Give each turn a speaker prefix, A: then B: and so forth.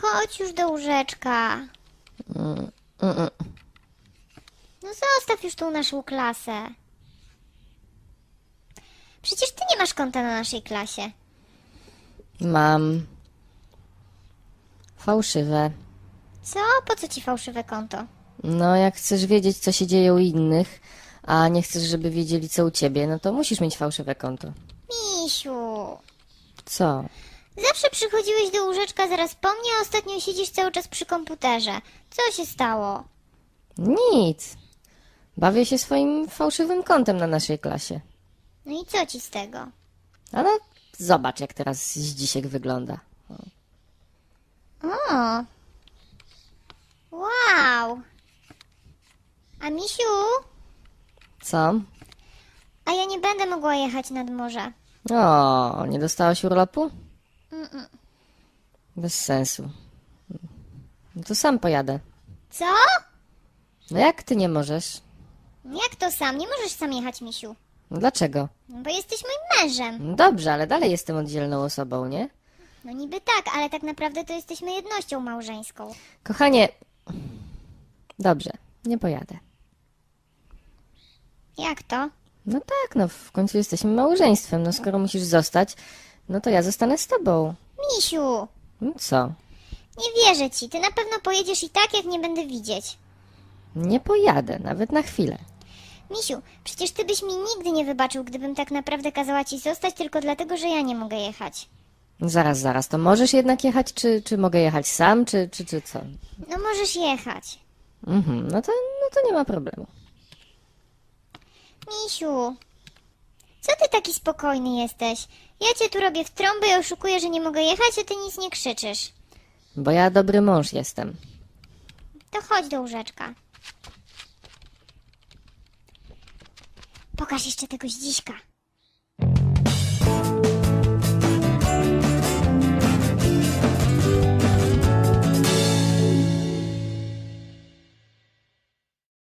A: chodź już do łóżeczka.
B: Mm, mm.
A: No zostaw już tą naszą klasę. Przecież ty nie masz konta na naszej klasie.
B: Mam fałszywe.
A: Co? Po co ci fałszywe konto?
B: No, jak chcesz wiedzieć, co się dzieje u innych, a nie chcesz, żeby wiedzieli, co u ciebie, no to musisz mieć fałszywe konto.
A: Misiu,
B: Co?
A: Zawsze przychodziłeś do łóżeczka zaraz po mnie, a ostatnio siedzisz cały czas przy komputerze. Co się stało?
B: Nic. Bawię się swoim fałszywym kontem na naszej klasie.
A: No i co ci z tego?
B: A no, zobacz, jak teraz Zdzisiek wygląda.
A: O! Wow! A misiu,
B: Co?
A: a ja nie będę mogła jechać nad morze.
B: O, nie dostałaś urlopu? Bez sensu. No to sam pojadę.
A: Co?
B: No jak ty nie możesz?
A: Jak to sam? Nie możesz sam jechać, misiu.
B: No dlaczego?
A: No bo jesteś moim mężem.
B: No dobrze, ale dalej jestem oddzielną osobą, nie?
A: No niby tak, ale tak naprawdę to jesteśmy jednością małżeńską.
B: Kochanie, dobrze, nie pojadę.
A: Jak to?
B: No tak, no w końcu jesteśmy małżeństwem. No skoro musisz zostać, no to ja zostanę z tobą.
A: Misiu,
B: No co?
A: nie wierzę ci. Ty na pewno pojedziesz i tak, jak nie będę widzieć.
B: Nie pojadę, nawet na chwilę.
A: Misiu, przecież ty byś mi nigdy nie wybaczył, gdybym tak naprawdę kazała ci zostać tylko dlatego, że ja nie mogę jechać.
B: Zaraz, zaraz, to możesz jednak jechać, czy, czy mogę jechać sam, czy, czy, czy co?
A: No możesz jechać.
B: Mhm, no to, no to nie ma problemu.
A: Misiu, co ty taki spokojny jesteś? Ja cię tu robię w trąbę i oszukuję, że nie mogę jechać, a ty nic nie krzyczysz.
B: Bo ja dobry mąż jestem.
A: To chodź do łóżeczka. Pokaż jeszcze tego zdziśka.